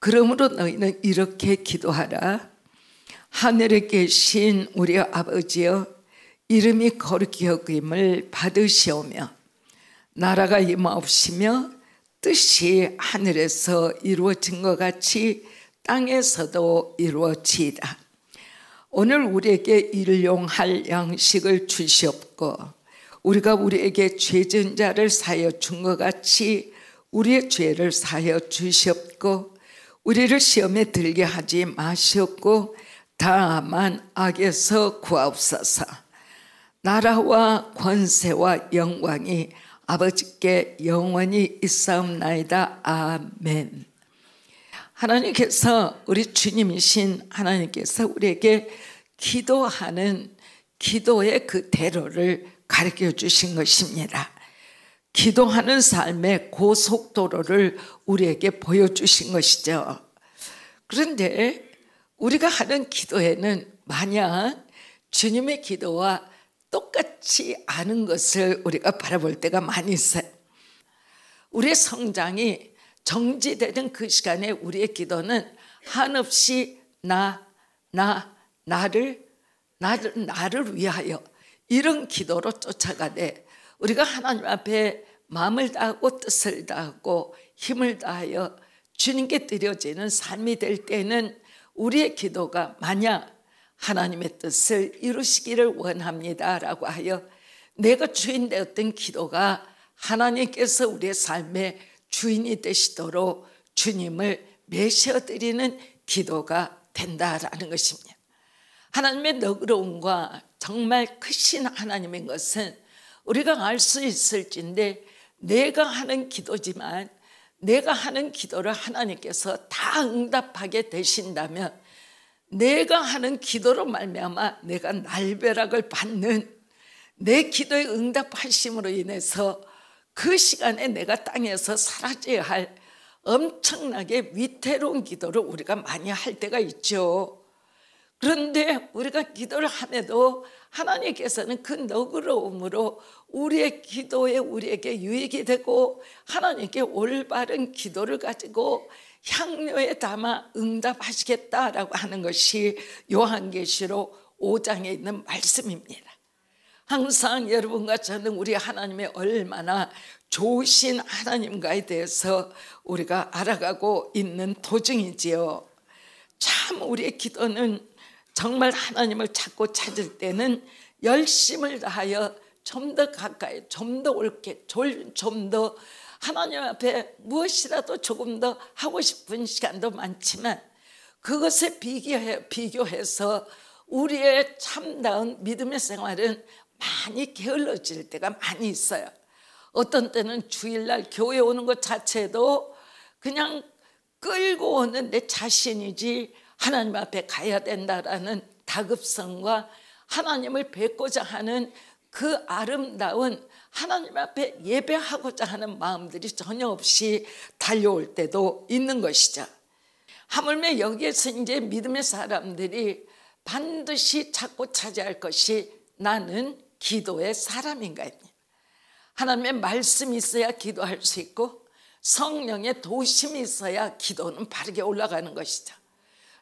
그러므로 너희는 이렇게 기도하라. 하늘에 계신 우리 아버지여 이름이 거룩히 여김을 받으시오며 나라가 임하옵시며 뜻이 하늘에서 이루어진 것 같이 땅에서도 이루어지이다. 오늘 우리에게 일용할 양식을 주시옵고 우리가 우리에게 죄진 자를 사여 준 것 같이 우리의 죄를 사여 주시옵고 우리를 시험에 들게 하지 마시옵고 다만 악에서 구하옵소서. 나라와 권세와 영광이 아버지께 영원히 있사옵나이다. 아멘. 하나님께서 우리 주님이신 하나님께서 우리에게 기도하는 기도의 그 대로를 가르쳐 주신 것입니다 기도하는 삶의 고속도로를 우리에게 보여주신 것이죠 그런데 우리가 하는 기도에는 만약 주님의 기도와 똑같지 않은 것을 우리가 바라볼 때가 많이 있어요. 우리의 성장이 정지되는 그 시간에 우리의 기도는 한없이 나, 나, 나를, 나를, 나를 위하여 이런 기도로 쫓아가되 우리가 하나님 앞에 마음을 다하고 뜻을 다하고 힘을 다하여 주님께 드려지는 삶이 될 때는 우리의 기도가 만약 하나님의 뜻을 이루시기를 원합니다 라고 하여 내가 주인 되었던 기도가 하나님께서 우리의 삶의 주인이 되시도록 주님을 매셔드리는 기도가 된다라는 것입니다. 하나님의 너그러움과 정말 크신 하나님인 것은 우리가 알 수 있을진데 내가 하는 기도지만 내가 하는 기도를 하나님께서 다 응답하게 되신다면 내가 하는 기도로 말미암아 내가 날벼락을 받는 내 기도에 응답하심으로 인해서 그 시간에 내가 땅에서 사라져야 할 엄청나게 위태로운 기도를 우리가 많이 할 때가 있죠. 그런데 우리가 기도를 함에도 하나님께서는 그 너그러움으로 우리의 기도에 우리에게 유익이 되고 하나님께 올바른 기도를 가지고 향료에 담아 응답하시겠다라고 하는 것이 요한계시록 5장에 있는 말씀입니다. 항상 여러분과 저는 우리 하나님의 얼마나 좋으신 하나님과에 대해서 우리가 알아가고 있는 도중이지요. 참 우리의 기도는 정말 하나님을 찾고 찾을 때는 열심을 다하여 좀 더 가까이, 좀더 옳게, 좀 더 하나님 앞에 무엇이라도 조금 더 하고 싶은 시간도 많지만 그것에 비교해, 비교해서 우리의 참다운 믿음의 생활은 많이 게을러질 때가 많이 있어요. 어떤 때는 주일날 교회 오는 것 자체도 그냥 끌고 오는 내 자신이지 하나님 앞에 가야 된다라는 다급성과 하나님을 뵙고자 하는 그 아름다운 하나님 앞에 예배하고자 하는 마음들이 전혀 없이 달려올 때도 있는 것이죠. 하물며 여기에서 이제 믿음의 사람들이 반드시 찾고 차지할 것이 나는 기도의 사람인가입니다. 하나님의 말씀이 있어야 기도할 수 있고 성령의 도심이 있어야 기도는 바르게 올라가는 것이죠.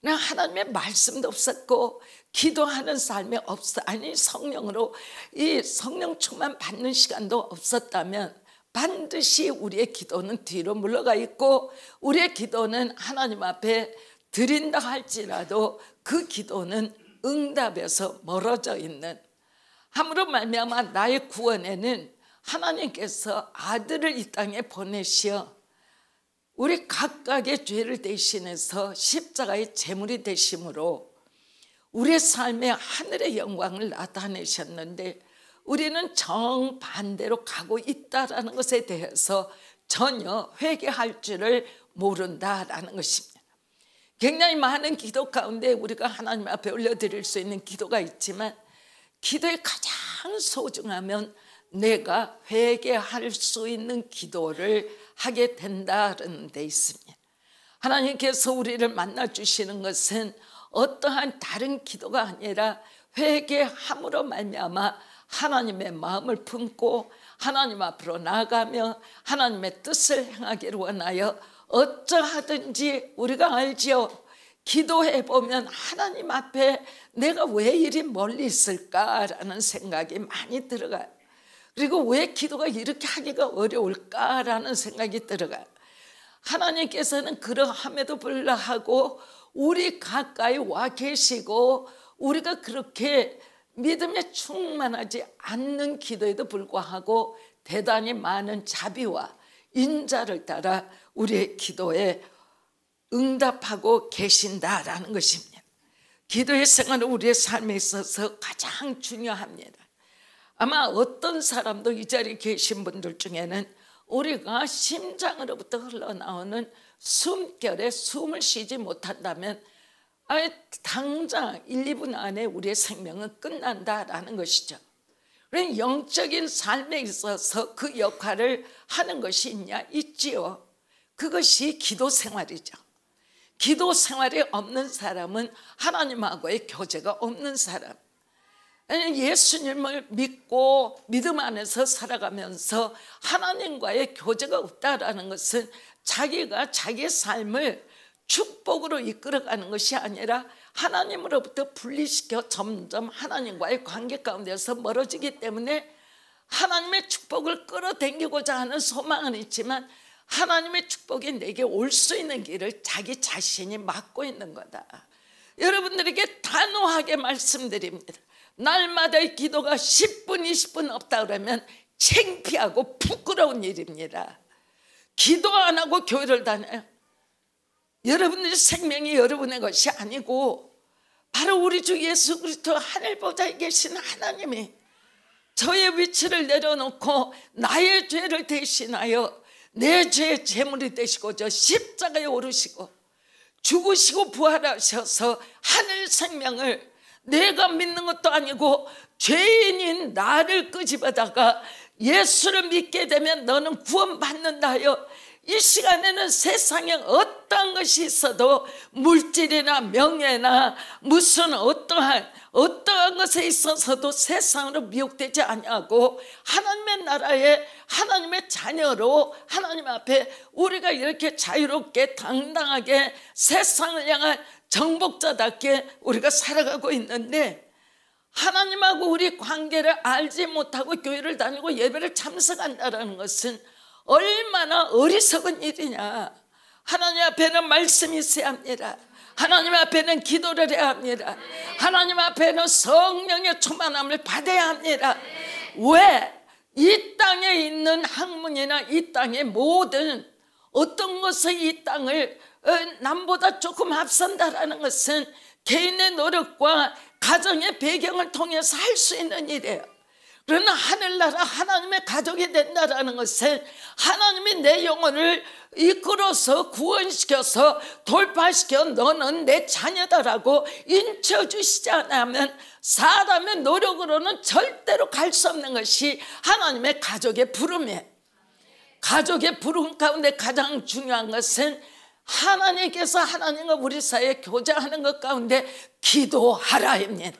하나님의 말씀도 없었고 기도하는 삶이 없어 아니 성령으로 이 성령 충만 받는 시간도 없었다면 반드시 우리의 기도는 뒤로 물러가 있고 우리의 기도는 하나님 앞에 드린다 할지라도 그 기도는 응답에서 멀어져 있는 함으로 말미암아 나의 구원에는 하나님께서 아들을 이 땅에 보내시어 우리 각각의 죄를 대신해서 십자가의 제물이 되심으로 우리의 삶에 하늘의 영광을 나타내셨는데 우리는 정반대로 가고 있다라는 것에 대해서 전혀 회개할 줄을 모른다라는 것입니다. 굉장히 많은 기도 가운데 우리가 하나님 앞에 올려드릴 수 있는 기도가 있지만 기도의 가장 소중하면 내가 회개할 수 있는 기도를 하게 된다는 데 있습니다. 하나님께서 우리를 만나 주시는 것은 어떠한 다른 기도가 아니라 회개함으로 말미암아 하나님의 마음을 품고 하나님 앞으로 나아가며 하나님의 뜻을 행하기를 원하여 어쩌하든지 우리가 알지요. 기도해 보면 하나님 앞에 내가 왜 이리 멀리 있을까라는 생각이 많이 들어가요. 그리고 왜 기도가 이렇게 하기가 어려울까라는 생각이 들어가요. 하나님께서는 그러함에도 불구하고 우리 가까이 와 계시고 우리가 그렇게 믿음에 충만하지 않는 기도에도 불구하고 대단히 많은 자비와 인자를 따라 우리의 기도에 응답하고 계신다라는 것입니다. 기도의 생활은 우리의 삶에 있어서 가장 중요합니다. 아마 어떤 사람도 이 자리에 계신 분들 중에는 우리가 심장으로부터 흘러나오는 숨결에 숨을 쉬지 못한다면 아예 당장 1, 2분 안에 우리의 생명은 끝난다라는 것이죠. 그런 영적인 삶에 있어서 그 역할을 하는 것이 있냐? 있지요. 그것이 기도 생활이죠. 기도 생활이 없는 사람은 하나님하고의 교제가 없는 사람. 예수님을 믿고 믿음 안에서 살아가면서 하나님과의 교제가 없다라는 것은 자기가 자기의 삶을 축복으로 이끌어가는 것이 아니라 하나님으로부터 분리시켜 점점 하나님과의 관계 가운데서 멀어지기 때문에 하나님의 축복을 끌어당기고자 하는 소망은 있지만 하나님의 축복이 내게 올 수 있는 길을 자기 자신이 막고 있는 거다. 여러분들에게 단호하게 말씀드립니다. 날마다의 기도가 10분, 20분 없다 그러면 창피하고 부끄러운 일입니다. 기도 안 하고 교회를 다녀요. 여러분들의 생명이 여러분의 것이 아니고 바로 우리 주 예수 그리스도 하늘 보좌에 계신 하나님이 저의 위치를 내려놓고 나의 죄를 대신하여 내 죄의 제물이 되시고 저 십자가에 오르시고 죽으시고 부활하셔서 하늘 생명을 내가 믿는 것도 아니고 죄인인 나를 끄집어다가 예수를 믿게 되면 너는 구원받는다 하여 이 시간에는 세상에 어떤 것이 있어도 물질이나 명예나 무슨 어떠한 어떠한 것에 있어서도 세상으로 미혹되지 아니하고 하나님의 나라에 하나님의 자녀로 하나님 앞에 우리가 이렇게 자유롭게 당당하게 세상을 향한 정복자답게 우리가 살아가고 있는데 하나님하고 우리 관계를 알지 못하고 교회를 다니고 예배를 참석한다는 것은 얼마나 어리석은 일이냐. 하나님 앞에는 말씀이 있어야 합니다. 하나님 앞에는 기도를 해야 합니다. 하나님 앞에는 성령의 충만함을 받아야 합니다. 왜? 이 땅에 있는 학문이나 이 땅의 모든 어떤 것의 이 땅을 어, 남보다 조금 앞선다라는 것은 개인의 노력과 가정의 배경을 통해서 할 수 있는 일이에요. 그러나 하늘나라 하나님의 가족이 된다라는 것은 하나님이 내 영혼을 이끌어서 구원시켜서 돌파시켜 너는 내 자녀다라고 인쳐주시지 않으면 사람의 노력으로는 절대로 갈 수 없는 것이 하나님의 가족의 부름이에요. 가족의 부름 가운데 가장 중요한 것은 하나님께서 하나님과 우리 사이에 교제하는 것 가운데 기도하라입니다.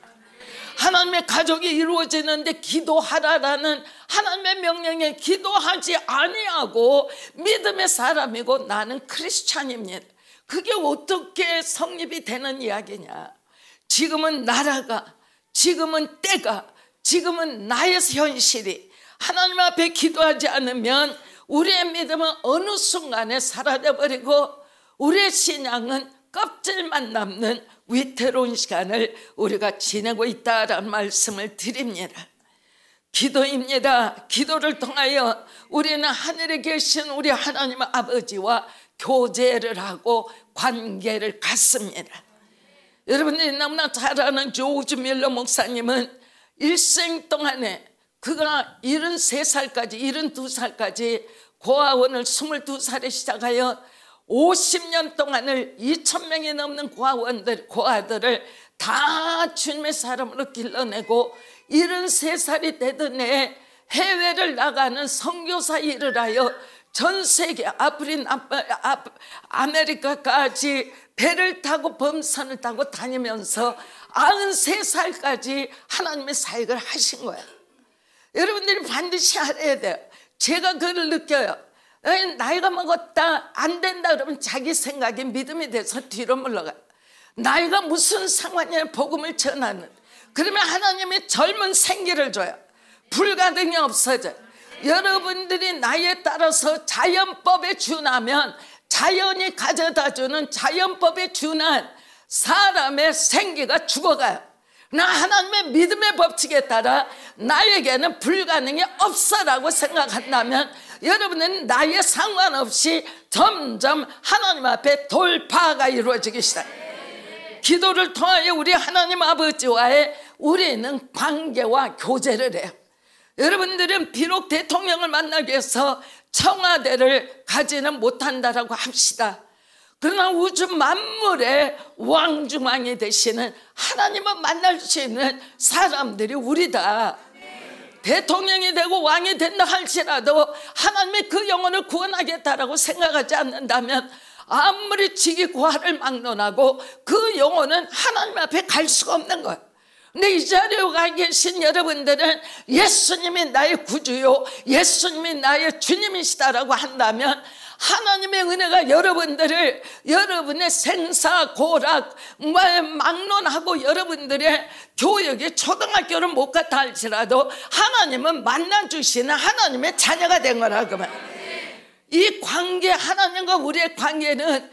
하나님의 가족이 이루어지는데 기도하라라는 하나님의 명령에 기도하지 아니하고 믿음의 사람이고 나는 크리스찬입니다. 그게 어떻게 성립이 되는 이야기냐? 지금은 나라가, 지금은 때가, 지금은 나의 현실이 하나님 앞에 기도하지 않으면 우리의 믿음은 어느 순간에 사라져 버리고 우리의 신앙은 껍질만 남는 위태로운 시간을 우리가 지내고 있다라는 말씀을 드립니다. 기도입니다. 기도를 통하여 우리는 하늘에 계신 우리 하나님 아버지와 교제를 하고 관계를 갖습니다. 여러분들이 너무나 잘 아는 조우즈 밀러 목사님은 일생 동안에 그가 73살까지 72살까지 고아원을 22살에 시작하여 50년 동안을 2천 명이 넘는 고아원들, 고아들을 다 주님의 사람으로 길러내고 73살이 되던 해 해외를 나가는 선교사 일을 하여 전 세계 아프린 아메리카까지 배를 타고 범선을 타고 다니면서 93살까지 하나님의 사역을 하신 거예요. 여러분들이 반드시 알아야 돼요. 제가 그걸 느껴요. 에이, 나이가 먹었다 안 된다 그러면 자기 생각이 믿음이 돼서 뒤로 물러가 나이가 무슨 상관이냐 복음을 전하는. 그러면 하나님이 젊은 생기를 줘요. 불가능이 없어져 여러분들이 나이에 따라서 자연법에 준하면 자연이 가져다 주는 자연법에 준한 사람의 생기가 죽어가요 나 하나님의 믿음의 법칙에 따라 나에게는 불가능이 없어라고 생각한다면 여러분은 나의 상관없이 점점 하나님 앞에 돌파가 이루어지기 시작해요. 기도를 통하여 우리 하나님 아버지와의 우리는 관계와 교제를 해요. 여러분들은 비록 대통령을 만나기 위해서 청와대를 가지는 못한다라고 합시다. 그러나 우주 만물의 왕중왕이 되시는 하나님을 만날 수 있는 사람들이 우리다. 대통령이 되고 왕이 된다 할지라도 하나님의 그 영혼을 구원하겠다라고 생각하지 않는다면 아무리 지기 구하를 막론하고 그 영혼은 하나님 앞에 갈 수가 없는 거예요. 근데 이 자리에 가 계신 여러분들은 예수님이 나의 구주요, 예수님이 나의 주님이시다라고 한다면 하나님의 은혜가 여러분들을 여러분의 생사 고락 막론하고 여러분들의 교육이 초등학교를 못 갔다 할지라도 하나님은 만나 주시는 하나님의 자녀가 된 거라 그만 이 관계 하나님과 우리의 관계는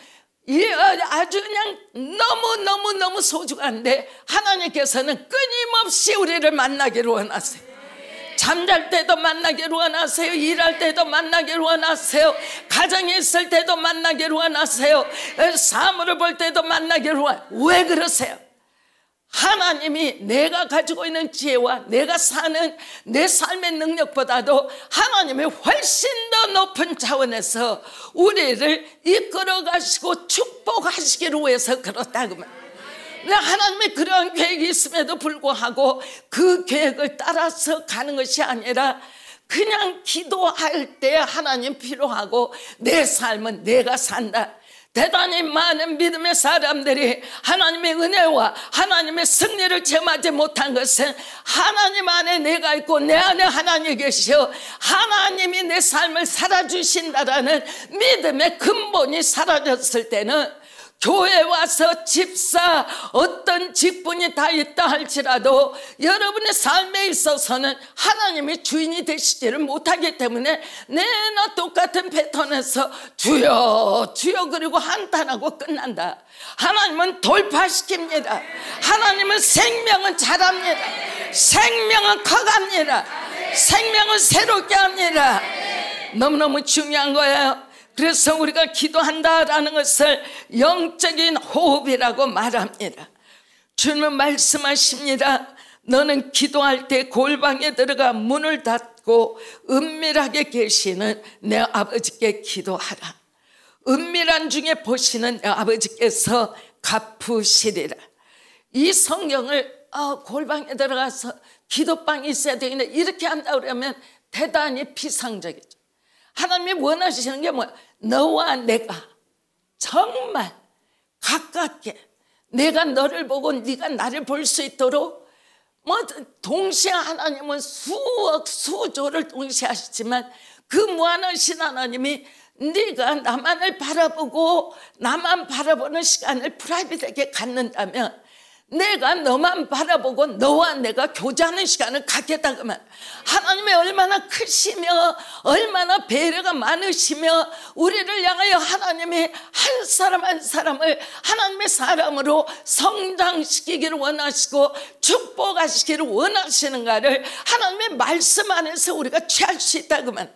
아주 그냥 너무너무너무 소중한데 하나님께서는 끊임없이 우리를 만나기를 원하세요 잠잘 때도 만나기를 원하세요. 일할 때도 만나기를 원하세요. 가정에 있을 때도 만나기를 원하세요. 사물을 볼 때도 만나기를 원하세요. 왜 그러세요? 하나님이 내가 가지고 있는 지혜와 내가 사는 내 삶의 능력보다도 하나님이 훨씬 더 높은 차원에서 우리를 이끌어 가시고 축복하시기를 위해서 그렇다 그 말. 하나님의 그러한 계획이 있음에도 불구하고 그 계획을 따라서 가는 것이 아니라 그냥 기도할 때 하나님 필요하고 내 삶은 내가 산다. 대단히 많은 믿음의 사람들이 하나님의 은혜와 하나님의 승리를 체험하지 못한 것은 하나님 안에 내가 있고 내 안에 하나님이 계시어 하나님이 내 삶을 살아주신다라는 믿음의 근본이 사라졌을 때는 교회 와서 집사 어떤 직분이 다 있다 할지라도 여러분의 삶에 있어서는 하나님이 주인이 되시지를 못하기 때문에 내나 똑같은 패턴에서 주여 주여 그리고 한탄하고 끝난다. 하나님은 돌파시킵니다. 하나님은 생명은 자랍니다. 생명은 커갑니다. 생명은 새롭게 합니다. 너무너무 중요한 거예요 그래서 우리가 기도한다라는 것을 영적인 호흡이라고 말합니다. 주님은 말씀하십니다. 너는 기도할 때 골방에 들어가 문을 닫고 은밀하게 계시는 내 아버지께 기도하라. 은밀한 중에 보시는 내 아버지께서 갚으시리라. 이 성경을 어, 골방에 들어가서 기도방이 있어야 되겠네 이렇게 한다 그러면 대단히 비상적이죠. 하나님이 원하시는 게 뭐야? 너와 내가 정말 가깝게 내가 너를 보고 네가 나를 볼 수 있도록 뭐 동시에 하나님은 수억 수조를 동시에 하시지만 그 무한하신 하나님이 네가 나만을 바라보고 나만 바라보는 시간을 프라이빗하게 갖는다면 내가 너만 바라보고 너와 내가 교제하는 시간을 갖겠다 그러면 하나님의 얼마나 크시며 얼마나 배려가 많으시며 우리를 향하여 하나님이 한 사람 한 사람을 하나님의 사람으로 성장시키기를 원하시고 축복하시기를 원하시는가를 하나님의 말씀 안에서 우리가 취할 수 있다 그러면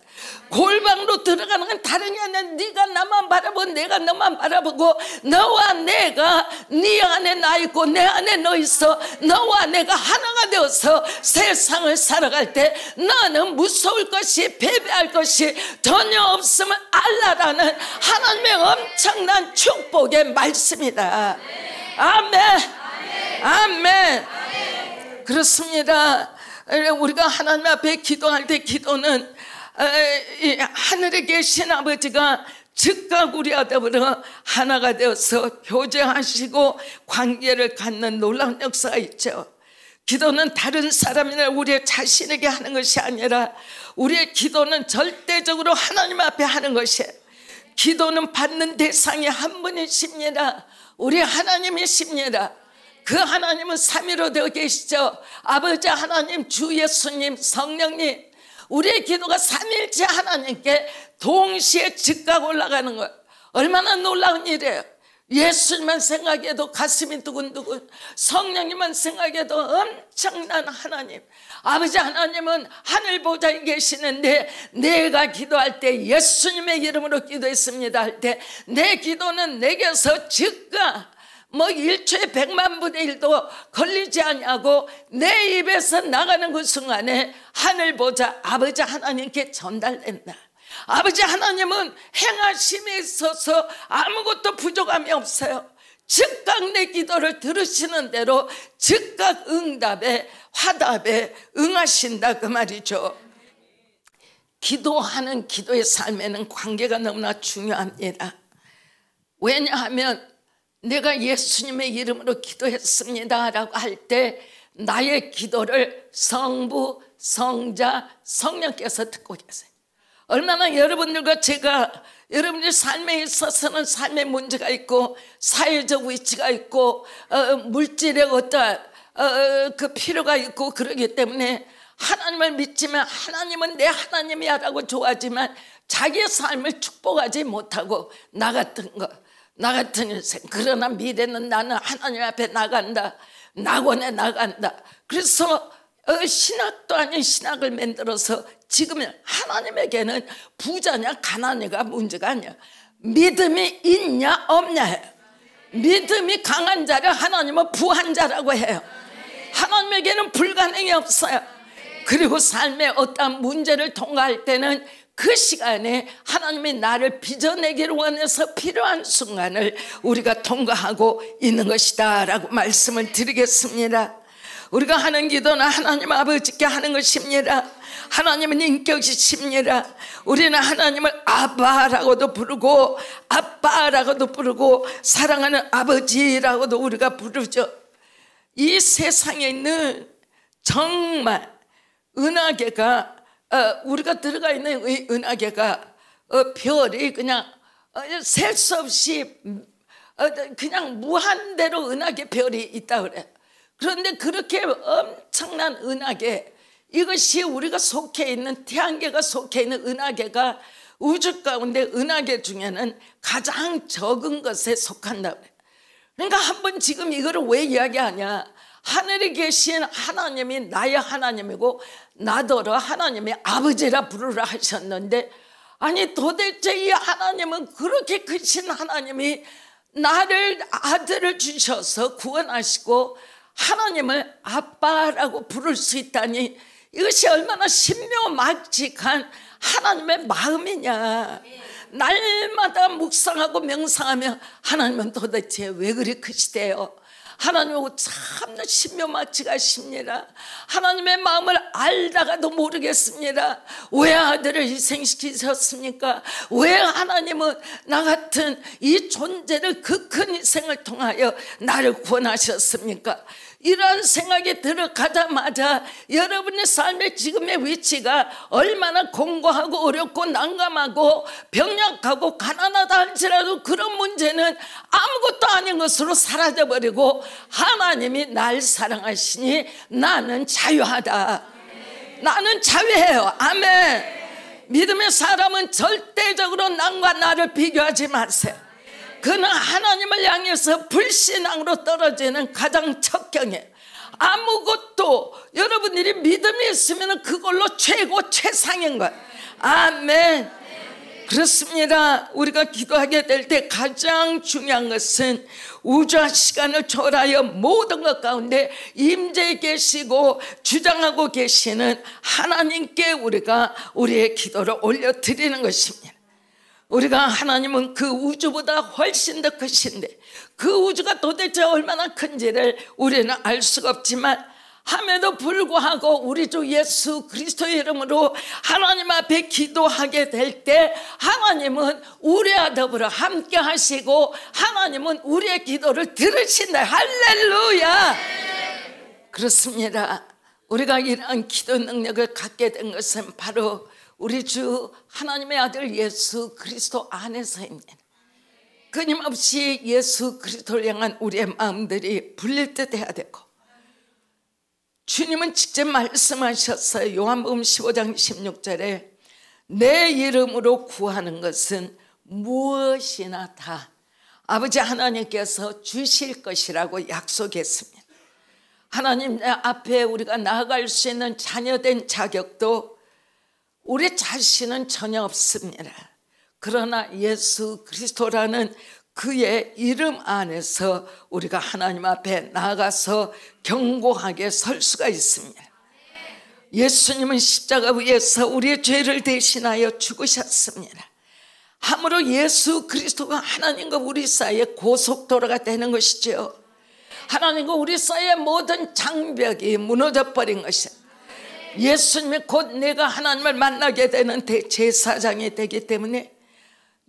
골방으로 들어가는 건 다른 게 아니라 네가 나만 바라보고 내가 너만 바라보고 너와 내가 네 안에 나 있고 내 안에 너 있어. 너와 내가 하나가 되어서 세상을 살아갈 때 너는 무서울 것이 패배할 것이 전혀 없음을 알라라는 하나님의 엄청난 축복의 말씀이다. 아멘. 아멘. 그렇습니다. 우리가 하나님 앞에 기도할 때 기도는 하늘에 계신 아버지가 즉각 우리 아들으로 하나가 되어서 교제하시고 관계를 갖는 놀라운 역사가 있죠. 기도는 다른 사람이나 우리의 자신에게 하는 것이 아니라 우리의 기도는 절대적으로 하나님 앞에 하는 것이에요. 기도는 받는 대상이 한 분이십니다. 우리 하나님이십니다. 그 하나님은 삼위로 되어 계시죠. 아버지 하나님, 주 예수님, 성령님, 우리의 기도가 삼일째 하나님께 동시에 즉각 올라가는 거 얼마나 놀라운 일이에요. 예수님만 생각해도 가슴이 두근두근 성령님만 생각해도 엄청난 하나님 아버지 하나님은 하늘 보좌에 계시는데 내가 기도할 때 예수님의 이름으로 기도했습니다 할 때 내 기도는 내게서 즉각 뭐 1초에 100만 분의 1도 걸리지 않냐고 내 입에서 나가는 그 순간에 하늘 보자 아버지 하나님께 전달된다 아버지 하나님은 행하심에 있어서 아무것도 부족함이 없어요. 즉각 내 기도를 들으시는 대로 즉각 응답에 화답에 응하신다 그 말이죠. 기도하는 기도의 삶에는 관계가 너무나 중요합니다. 왜냐하면 내가 예수님의 이름으로 기도했습니다 라고 할 때 나의 기도를 성부, 성자, 성령께서 듣고 계세요. 얼마나 여러분들과 제가 여러분들 삶에 있어서는 삶의 문제가 있고 사회적 위치가 있고 어, 물질의 어떤 어, 그 필요가 있고 그러기 때문에 하나님을 믿지만 하나님은 내 하나님이야라고 좋아하지만 자기의 삶을 축복하지 못하고 나 같은 거, 나 같은 인생. 그러나 미래는 나는 하나님 앞에 나간다. 낙원에 나간다. 그래서 어, 신학도 아닌 신학을 만들어서 지금은 하나님에게는 부자냐 가난이가 문제가 아니야. 믿음이 있냐 없냐 해. 믿음이 강한 자를 하나님은 부한 자라고 해요. 하나님에게는 불가능이 없어요. 그리고 삶의 어떤 문제를 통과할 때는 그 시간에 하나님이 나를 빚어내기를 원해서 필요한 순간을 우리가 통과하고 있는 것이다 라고 말씀을 드리겠습니다. 우리가 하는 기도는 하나님 아버지께 하는 것입니다. 하나님은 인격이십니다. 우리는 하나님을 아빠라고도 부르고 아빠라고도 부르고 사랑하는 아버지라고도 우리가 부르죠. 이 세상에 있는 정말 은하계가 어, 우리가 들어가 있는 은하계가 어, 별이 그냥 어, 셀 수 없이 그냥 무한대로 은하계 별이 있다 그래. 그런데 그렇게 엄청난 은하계 이것이 우리가 속해 있는 태양계가 속해 있는 은하계가 우주 가운데 은하계 중에는 가장 적은 것에 속한다. 그러니까 한 번 지금 이거를 왜 이야기하냐? 하늘에 계신 하나님이 나의 하나님이고 나더러 하나님의 아버지라 부르라 하셨는데 아니 도대체 이 하나님은 그렇게 크신 하나님이 나를 아들을 주셔서 구원하시고 하나님을 아빠라고 부를 수 있다니 이것이 얼마나 신묘막직한 하나님의 마음이냐. 날마다 묵상하고 명상하며 하나님은 도대체 왜 그리 크시대요? 하나님하고 참나 신묘막지가십니다. 하나님의 마음을 알다가도 모르겠습니다. 왜 아들을 희생시키셨습니까? 왜 하나님은 나 같은 이 존재를 그 큰 희생을 통하여 나를 구원하셨습니까? 이런 생각이 들어가자마자 여러분의 삶의 지금의 위치가 얼마나 공고하고 어렵고 난감하고 병약하고 가난하다 할지라도 그런 문제는 아무것도 아닌 것으로 사라져버리고 하나님이 날 사랑하시니 나는 자유하다. 나는 자유해요. 아멘. 믿음의 사람은 절대적으로 남과 나를 비교하지 마세요. 그는 하나님을 향해서 불신앙으로 떨어지는 가장 첫 경에 아무것도 여러분들이 믿음이 있으면 그걸로 최고 최상인 거예요. 아멘. 그렇습니다. 우리가 기도하게 될 때 가장 중요한 것은 우주와 시간을 초월하여 모든 것 가운데 임재 계시고 주장하고 계시는 하나님께 우리가 우리의 기도를 올려드리는 것입니다. 우리가 하나님은 그 우주보다 훨씬 더 크신데 그 우주가 도대체 얼마나 큰지를 우리는 알 수가 없지만 함에도 불구하고 우리 주 예수 그리스도의 이름으로 하나님 앞에 기도하게 될 때 하나님은 우리와 더불어 함께 하시고 하나님은 우리의 기도를 들으신다 할렐루야 그렇습니다. 우리가 이러한 기도 능력을 갖게 된 것은 바로 우리 주 하나님의 아들 예수 그리스도 안에서입니다. 끊임없이 예수 그리스도를 향한 우리의 마음들이 불릴 듯 해야 되고 주님은 직접 말씀하셨어요. 요한복음 15장 16절에 내 이름으로 구하는 것은 무엇이나 다 아버지 하나님께서 주실 것이라고 약속했습니다. 하나님 앞에 우리가 나아갈 수 있는 자녀된 자격도 우리 자신은 전혀 없습니다. 그러나 예수 그리스도라는 그의 이름 안에서 우리가 하나님 앞에 나가서 경고하게 설 수가 있습니다. 예수님은 십자가 위에서 우리의 죄를 대신하여 죽으셨습니다. 함으로 예수 그리스도가 하나님과 우리 사이의 고속도로가 되는 것이죠. 하나님과 우리 사이의 모든 장벽이 무너져 버린 것이 예수님이 곧 내가 하나님을 만나게 되는 대제사장이 되기 때문에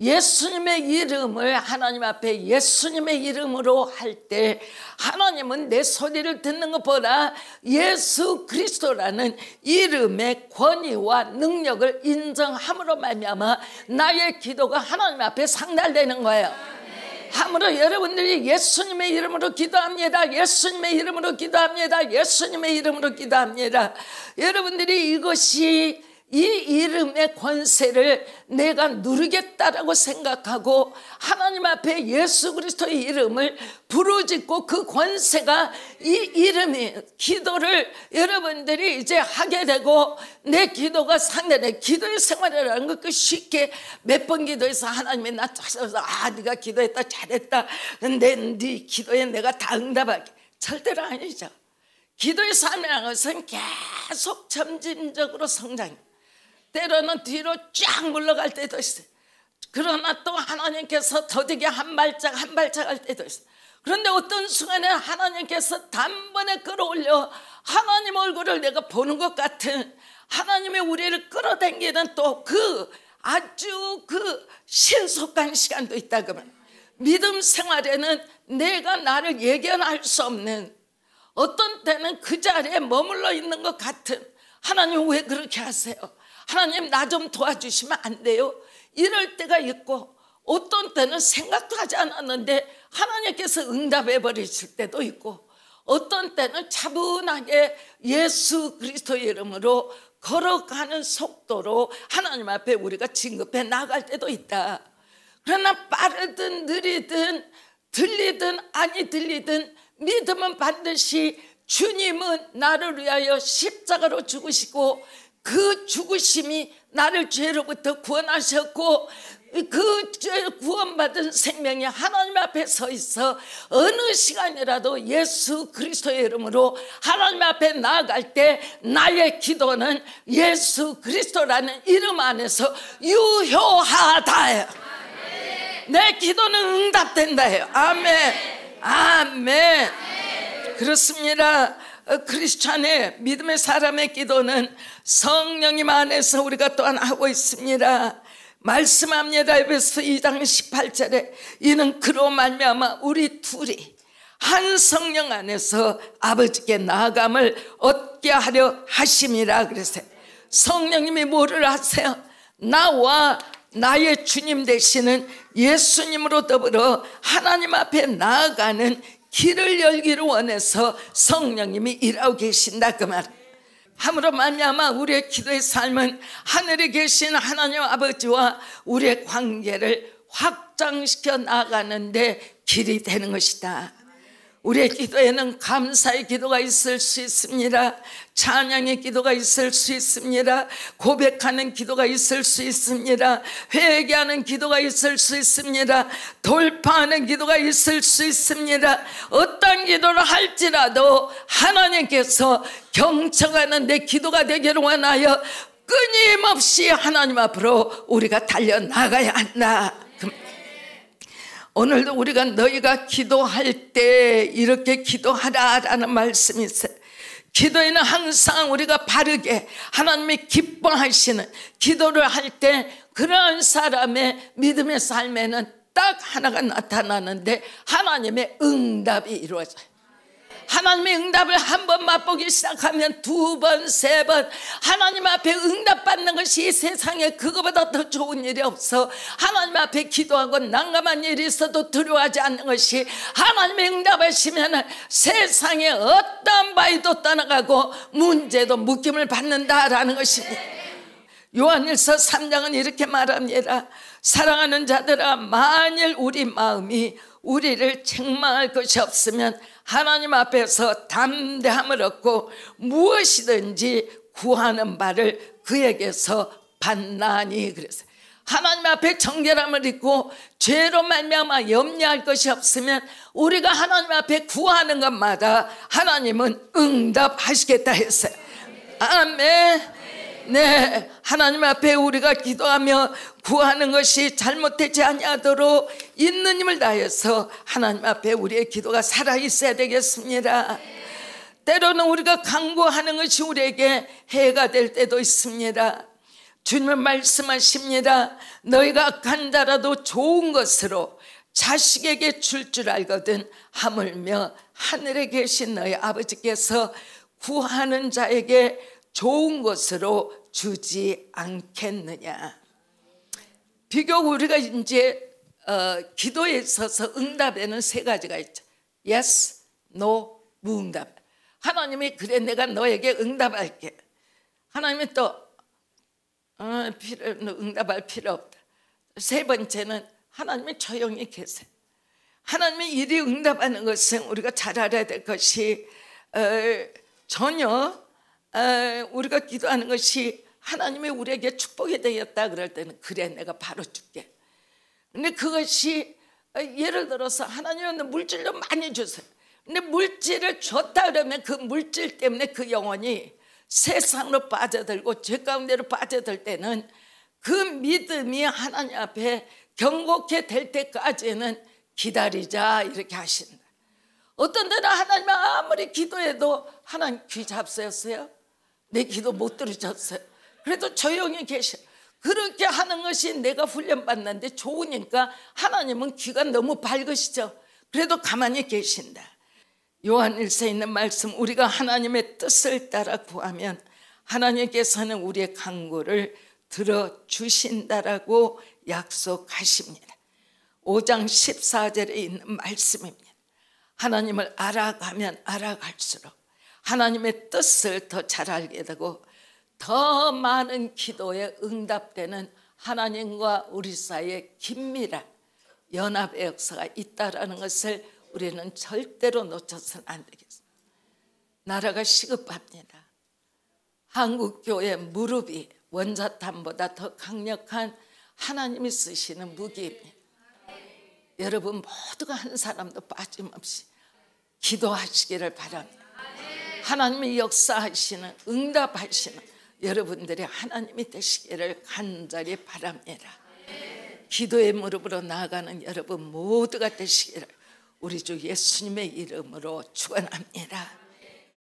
예수님의 이름을 하나님 앞에 예수님의 이름으로 할 때 하나님은 내 소리를 듣는 것보다 예수 그리스도라는 이름의 권위와 능력을 인정함으로 말미암아 나의 기도가 하나님 앞에 상달되는 거예요. 함으로 여러분들이 예수님의 이름으로 기도합니다. 예수님의 이름으로 기도합니다. 예수님의 이름으로 기도합니다. 여러분들이 이것이 이 이름의 권세를 내가 누리겠다라고 생각하고 하나님 앞에 예수 그리스도의 이름을 부르짖고 그 권세가 이 이름이 기도를 여러분들이 이제 하게 되고 내 기도가 상대돼 기도의 생활이라는 것그 쉽게 몇 번 기도해서 하나님이 나 찾아서 아 네가 기도했다 잘했다. 근데 네 기도에 내가 다 응답하게 절대로 아니죠. 기도의 삶이라는 것은 계속 점진적으로 성장해 때로는 뒤로 쫙 물러갈 때도 있어요. 그러나 또 하나님께서 더디게 한 발짝 한 발짝 할 때도 있어요. 그런데 어떤 순간에 하나님께서 단번에 끌어올려 하나님 얼굴을 내가 보는 것 같은 하나님의 우리를 끌어당기는 또 그 아주 그 신속한 시간도 있다 그러면 믿음 생활에는 내가 나를 예견할 수 없는 어떤 때는 그 자리에 머물러 있는 것 같은 하나님 왜 그렇게 하세요? 하나님 나 좀 도와주시면 안 돼요? 이럴 때가 있고 어떤 때는 생각도 하지 않았는데 하나님께서 응답해 버리실 때도 있고 어떤 때는 차분하게 예수 그리스도의 이름으로 걸어가는 속도로 하나님 앞에 우리가 진급해 나갈 때도 있다. 그러나 빠르든 느리든 들리든 아니 들리든 믿음은 반드시 주님은 나를 위하여 십자가로 죽으시고 그 죽으심이 나를 죄로부터 구원하셨고 그 구원받은 생명이 하나님 앞에 서 있어 어느 시간이라도 예수 그리스도의 이름으로 하나님 앞에 나아갈 때 나의 기도는 예수 그리스도라는 이름 안에서 유효하다. 내 기도는 응답된다. 아멘. 아멘. 그렇습니다. 어, 크리스찬의 믿음의 사람의 기도는 성령님 안에서 우리가 또한 하고 있습니다. 말씀합니다. 에베소 2장 18절에 이는 그로 말미암아 우리 둘이 한 성령 안에서 아버지께 나아감을 얻게 하려 하심이라 그랬어요. 성령님이 뭐를 하세요? 나와 나의 주님 되시는 예수님으로 더불어 하나님 앞에 나아가는 길을 열기를 원해서 성령님이 일하고 계신다 그 말. 함으로 말미암아 우리의 기도의 삶은 하늘에 계신 하나님 아버지와 우리의 관계를 확장시켜 나가는데 길이 되는 것이다. 우리의 기도에는 감사의 기도가 있을 수 있습니다. 찬양의 기도가 있을 수 있습니다. 고백하는 기도가 있을 수 있습니다. 회개하는 기도가 있을 수 있습니다. 돌파하는 기도가 있을 수 있습니다. 어떤 기도를 할지라도 하나님께서 경청하는 내 기도가 되기를 원하여 끊임없이 하나님 앞으로 우리가 달려나가야 한다. 오늘도 우리가 너희가 기도할 때 이렇게 기도하라라는 말씀이 있어요. 기도에는 항상 우리가 바르게 하나님이 기뻐하시는 기도를 할 때 그러한 사람의 믿음의 삶에는 딱 하나가 나타나는데 하나님의 응답이 이루어져요. 하나님의 응답을 한 번 맛보기 시작하면 두 번, 세 번. 하나님 앞에 응답받는 것이 이 세상에 그거보다 더 좋은 일이 없어. 하나님 앞에 기도하고 난감한 일이 있어도 두려워하지 않는 것이 하나님의 응답하시면 세상에 어떤 바위도 떠나가고 문제도 묶임을 받는다라는 것입니다. 요한일서 3장은 이렇게 말합니다. 사랑하는 자들아 만일 우리 마음이 우리를 책망할 것이 없으면 하나님 앞에서 담대함을 얻고 무엇이든지 구하는 바를 그에게서 받나니 그래서 하나님 앞에 정결함을 입고 죄로 말미암아 염려할 것이 없으면 우리가 하나님 앞에 구하는 것마다 하나님은 응답하시겠다 했어요. 아멘. 네, 하나님 앞에 우리가 기도하며 구하는 것이 잘못되지 아니하도록 있는 힘을 다해서 하나님 앞에 우리의 기도가 살아 있어야 되겠습니다. 때로는 우리가 강구하는 것이 우리에게 해가 될 때도 있습니다. 주님은 말씀하십니다. 너희가 악한 자라도 좋은 것으로 자식에게 줄줄 알거든 하물며 하늘에 계신 너희 아버지께서 구하는 자에게 좋은 것으로 주지 않겠느냐. 비교적 우리가 이제 어, 기도에 있어서 응답에는 세 가지가 있죠. Yes, No, 무응답. 하나님이 그래 내가 너에게 응답할게. 하나님이 또 어, 필요, 응답할 필요 없다. 세 번째는 하나님이 조용히 계세요. 하나님의 일이 응답하는 것은 우리가 잘 알아야 될 것이 어, 전혀 우리가 기도하는 것이 하나님이 우리에게 축복이 되었다 그럴 때는 그래 내가 바로 줄게. 근데 그것이 어, 예를 들어서 하나님은 물질도 많이 주세요. 근데 물질을 줬다 그러면 그 물질 때문에 그 영혼이 세상으로 빠져들고 죄 가운데로 빠져들 때는 그 믿음이 하나님 앞에 경고케 될 때까지는 기다리자 이렇게 하신다. 어떤 때는 하나님 아무리 기도해도 하나님 귀 잡수였어요. 내 기도 못 들으셨어요. 그래도 조용히 계셔. 그렇게 하는 것이 내가 훈련받는데 좋으니까 하나님은 귀가 너무 밝으시죠. 그래도 가만히 계신다. 요한일서에 있는 말씀 우리가 하나님의 뜻을 따라 구하면 하나님께서는 우리의 간구를 들어주신다라고 약속하십니다. 5장 14절에 있는 말씀입니다. 하나님을 알아가면 알아갈수록 하나님의 뜻을 더 잘 알게 되고 더 많은 기도에 응답되는 하나님과 우리 사이에 긴밀한 연합의 역사가 있다라는 것을 우리는 절대로 놓쳐서는 안 되겠습니다. 나라가 시급합니다. 한국 교회 무릎이 원자탄보다 더 강력한 하나님이 쓰시는 무기입니다. 여러분 모두가 한 사람도 빠짐없이 기도하시기를 바랍니다. 하나님이 역사하시는 응답하시는 여러분들의 하나님이 되시기를 간절히 바랍니다. 기도의 무릎으로 나아가는 여러분 모두가 되시기를 우리 주 예수님의 이름으로 축원합니다.